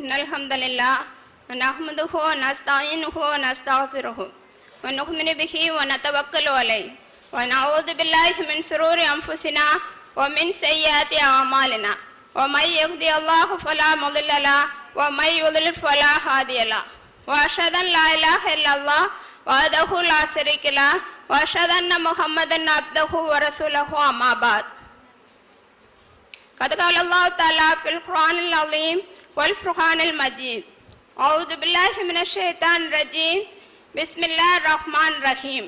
إن الحمد لله نحمده ونستعينه ونستغفره ونؤمن به ونتوكل عليه ونعوذ بالله من شرور أنفسنا ومن سيئات أعمالنا ومن يهدي الله فلا مضل له ومن يضلل فلا هادي له وأشهد أن لا إله إلا الله وحده لا شريك له وأشهد أن محمدا عبده ورسوله أما بعد قد قال الله تعالى في القرآن العظيم والفرقان المجيد أعوذ بالله من الشيطان الرجيم بسم الله الرحمن الرحيم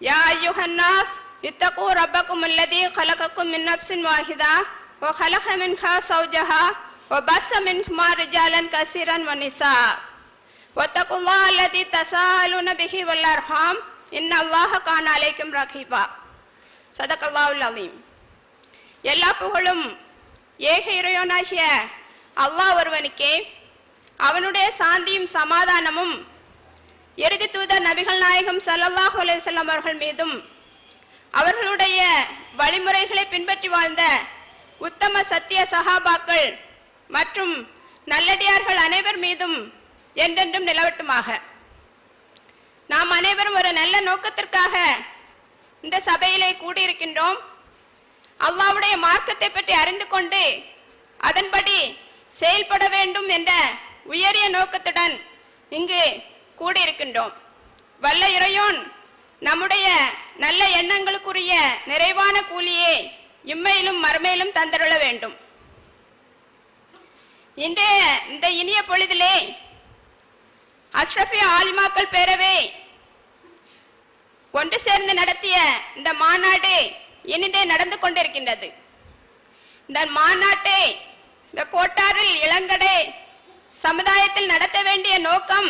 يا أيها الناس اتقوا ربكم الذي خلقكم من نفس واحدة وخلق منها زوجها وبث منهما رجالا كثيرا ونساء واتقوا الله الذي تساءلون به والأرحام إن الله كان عليكم رقيبا صدق الله العظيم எல்லா புகழும் ஏக இறைவனாகிய அல்லாஹ் ஒருவனுக்கே அவனுடைய சாந்தியும் சமாதானமும் இறுதி தூதர் நபிகள் நாயகம் சல்லல்லாஹ் அலைஹி அவர்கள் மீதும் அவர்களுடைய வழிமுறைகளை பின்பற்றி வாழ்ந்த உத்தம சத்திய சஹாபாக்கள் மற்றும் நல்லடியார்கள் அனைவர் மீதும் என்றென்றும் நிலவட்டுமாக. நாம் அனைவரும் ஒரு நல்ல நோக்கத்திற்காக இந்த சபையிலே கூடியிருக்கின்றோம். அல்லாவுடைய மார்க்கத்தை பற்றி அறிந்து கொண்டு அதன்படி செயல்பட வேண்டும் என்ற உயரிய நோக்கத்துடன் இங்கு கூடியிருக்கின்றோம். வல்ல இறையோன் நம்முடைய நல்ல எண்ணங்களுக்குரிய நிறைவான கூலியை இம்மையிலும் மறுமையிலும் தந்தருள வேண்டும். இன்றைய இந்த இனிய பொழுதிலே அஷ்ரஃபி ஆலிமாக்கள் பேரவை ஒன்று சேர்ந்து நடத்திய இந்த மாநாடு இனிதே நடந்து கொண்டிருக்கின்றது. இந்த மாநாட்டை இந்த கோட்டாரில் இளங்கடை சமுதாயத்தில் நடத்த வேண்டிய நோக்கம்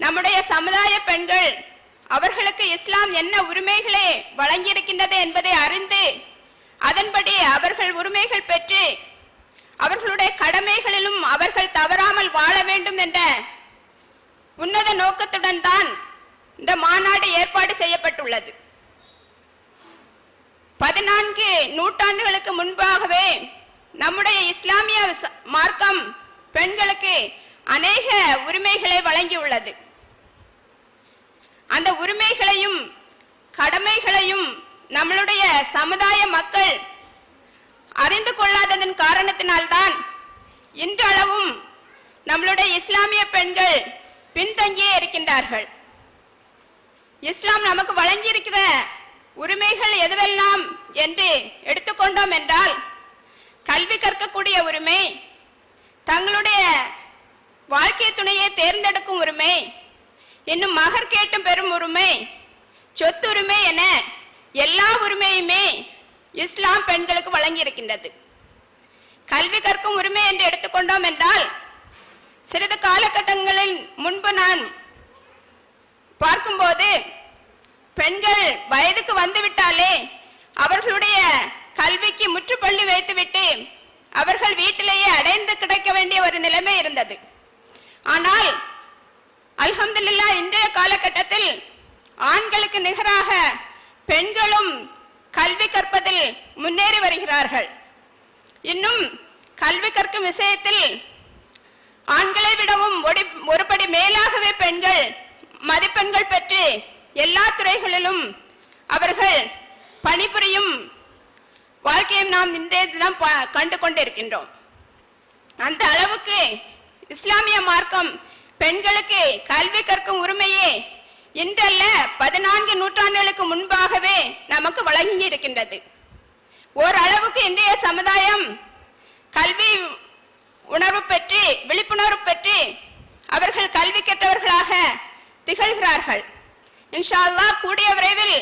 நம்முடைய சமுதாய பெண்கள் அவர்களுக்கு இஸ்லாம் என்ன உரிமைகளை வழங்கியிருக்கின்றது என்பதை அறிந்து அதன்படி அவர்கள் உரிமைகள் பெற்று அவர்களுடைய கடமைகளிலும் அவர்கள் தவறாமல் வாழ வேண்டும் என்ற உன்னத நோக்கத்துடன் தான் இந்த மாநாடு ஏற்பாடு செய்யப்பட்டுள்ளது. பதினான்கு நூற்றாண்டுகளுக்கு முன்பாகவே நம்முடைய இஸ்லாமிய மார்க்கம் பெண்களுக்கு அநேக உரிமைகளை வழங்கியுள்ளது. அந்த உரிமைகளையும் கடமைகளையும் நம்மளுடைய சமுதாய மக்கள் அறிந்து கொள்ளாததன் காரணத்தினால்தான் இன்றளவும் நம்மளுடைய இஸ்லாமிய பெண்கள் பின்தங்கியே இருக்கின்றார்கள். இஸ்லாம் நமக்கு வழங்கியிருக்கிற உரிமைகள் எதுவெல்லாம் என்று எடுத்துக்கொண்டோம் என்றால் கல்வி கற்கக்கூடிய உரிமை தங்களுடைய வாழ்க்கை துணையை தேர்ந்தெடுக்கும் உரிமை இன்னும் மகர் கேட்டும் பெறும் உரிமை சொத்துரிமை என எல்லா உரிமையுமே இஸ்லாம் பெண்களுக்கு வழங்கியிருக்கின்றது. கல்வி கற்கும் உரிமை என்று எடுத்துக்கொண்டோம் என்றால் சிறிது காலகட்டங்களில் முன்பு நான் பார்க்கும்போது பெண்கள் வயதுக்கு வந்துவிட்டாலே அவர்களுடைய கல்விக்கு முற்றுப்புள்ளி வைத்துவிட்டு அவர்கள் வீட்டிலேயே அடைந்து கிடைக்க வேண்டிய ஒரு நிலைமை இருந்தது. ஆனால் அல்ஹம்துலில்லாஹ் இன்றைய காலகட்டத்தில் ஆண்களுக்கு நிகராக பெண்களும் கல்வி கற்பதில் முன்னேறி வருகிறார்கள். இன்னும் கல்வி கற்கும் விஷயத்தில் ஆண்களை விடவும் ஒடி- ஒருபடி மேலாகவே பெண்கள் மதிப்பெண்கள் பெற்று எல்லா துறைகளிலும் அவர்கள் பணிபுரியும் வாழ்க்கையும் நாம் இன்றைய தினம் பா- கண்டு கொண்டிருக்கின்றோம் அந்த அளவுக்கு இஸ்லாமிய மார்க்கம் பெண்களுக்கு கல்வி கற்கும் உரிமையே இன்றல்ல பதினான்கு நூற்றாண்டுகளுக்கு முன்பாகவே நமக்கு வழங்கி இருக்கின்றது ஓரளவுக்கு இன்றைய சமுதாயம் கல்வி உணர்வு பெற்று விழிப்புணர்வு பெற்று அவர்கள் கல்வி கற்றவர்களாக திகழ்கிறார்கள். இன்ஷா அல்லாஹ் கூடிய விரைவில்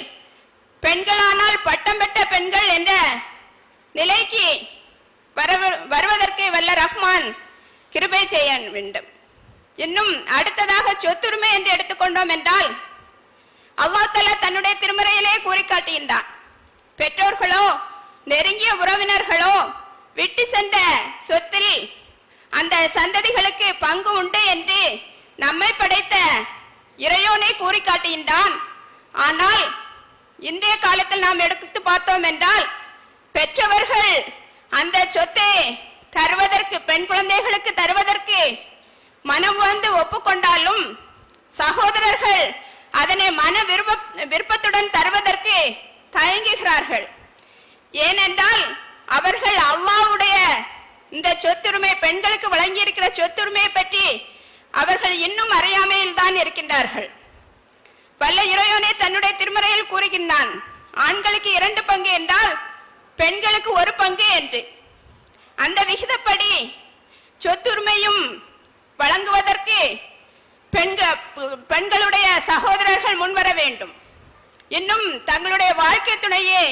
பெண்களானால் பட்டம் பெற்ற பெண்கள் என்ற நிலைக்கு வருவதற்கு வல்ல ரஹ்மான் கிருபை செய்ய வேண்டும். இன்னும் அடுத்ததாக சொத்துரிமை என்று எடுத்துக்கொண்டோம் என்றால் அல்லாஹ் தன்னுடைய திருமறையிலே கூறி பெற்றோர்களோ நெருங்கிய உறவினர்களோ விட்டு சென்ற சொத்தில் அந்த சந்ததிகளுக்கு பங்கு உண்டு என்று நம்மை படைத்த இறையோனை கூறி காட்டுகின்றான் ஆனால் இன்றைய காலத்தில் நாம் எடுத்து பார்த்தோம் என்றால் அந்த சொத்தை தருவதற்கு பெண் குழந்தைகளுக்கு தருவதற்கு மனம் வந்து ஒப்புக்கொண்டாலும் சகோதரர்கள் அதனை மன விருப்ப விருப்பத்துடன் தருவதற்கு தயங்குகிறார்கள். ஏனென்றால் அவர்கள் அல்லாவுடைய இந்த சொத்துரிமை பெண்களுக்கு வழங்கியிருக்கிற சொத்துரிமையை பற்றி அவர்கள் இன்னும் அறியாமையில் தான் இருக்கின்றார்கள். வல்ல இறையோனே தன்னுடைய திருமறையில் கூறுகின்றான் ஆண்களுக்கு இரண்டு பங்கு என்றால் பெண்களுக்கு ஒரு பங்கு என்று. அந்த விகிதப்படி சொத்துரிமையும் வழங்குவதற்கு பெண்கள் பெண்களுடைய சகோதரர்கள் முன்வர வேண்டும். இன்னும் தங்களுடைய வாழ்க்கை துணையே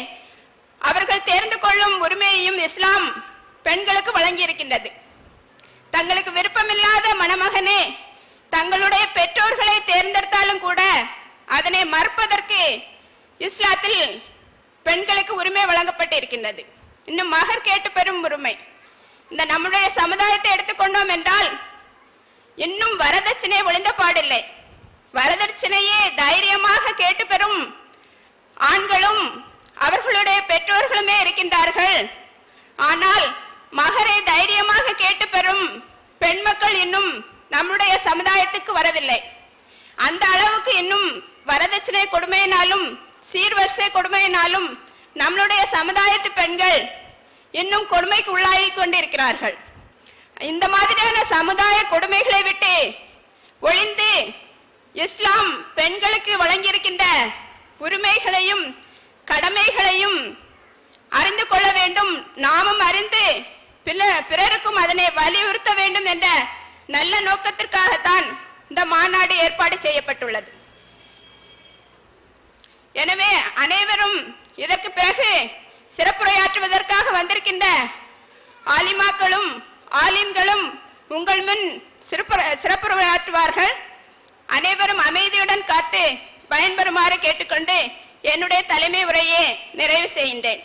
அவர்கள் தேர்ந்து கொள்ளும் உரிமையையும் இஸ்லாம் பெண்களுக்கு வழங்கியிருக்கின்றது. தங்களுக்கு விருப்பமில்லாத மணமகனே தங்களுடைய பெற்றோர்களை தேர்ந்தெடுத்தாலும் கூட அதனை மறுப்பதற்கு இஸ்லாத்தில் பெண்களுக்கு உரிமை வழங்கப்பட்டிருக்கின்றது. இன்னும் மகர் கேட்டு பெறும் உரிமை. இந்த நம்முடைய சமுதாயத்தை எடுத்துக்கொண்டோம் என்றால் இன்னும் வரதட்சணை ஒளிந்த பாடில்லை. வரதட்சணையே தைரியமாக கேட்டு பெறும் ஆண்களும் அவர்களுடைய பெற்றோர்களுமே இருக்கின்றார்கள். ஆனால் மகரை தைரியமாக கேட்டு பெறும் பெண் மக்கள் இன்னும் நம்முடைய சமுதாயத்துக்கு வரவில்லை. அந்த அளவுக்கு இன்னும் வரதட்சணை கொடுமையினாலும் சீர்வரிசை கொடுமையினாலும் நம்மளுடைய சமுதாயத்து பெண்கள் இன்னும் கொடுமைக்கு உள்ளாகி கொண்டிருக்கிறார்கள். இந்த மாதிரியான சமுதாய கொடுமைகளை விட்டு ஒழிந்து இஸ்லாம் பெண்களுக்கு வழங்கியிருக்கின்ற உரிமைகளையும் கடமைகளையும் அறிந்து கொள்ள வேண்டும். நாமும் அறிந்து பிற- பிறருக்கும் அதனை வலியுறுத்த வேண்டும் என்ற நல்ல நோக்கத்திற்காகத்தான் இந்த மாநாடு ஏற்பாடு செய்யப்பட்டுள்ளது. எனவே அனைவரும் இதற்கு பிறகு சிறப்புரையாற்றுவதற்காக வந்திருக்கின்ற ஆலிமாக்களும் ஆலிம்களும் உங்கள் முன் சிறப்பு சிறப்புரையாற்றுவார்கள். அனைவரும் அமைதியுடன் காத்து பயன்பெறுமாறு கேட்டுக்கொண்டு என்னுடைய தலைமை உரையை நிறைவு செய்கின்றேன்.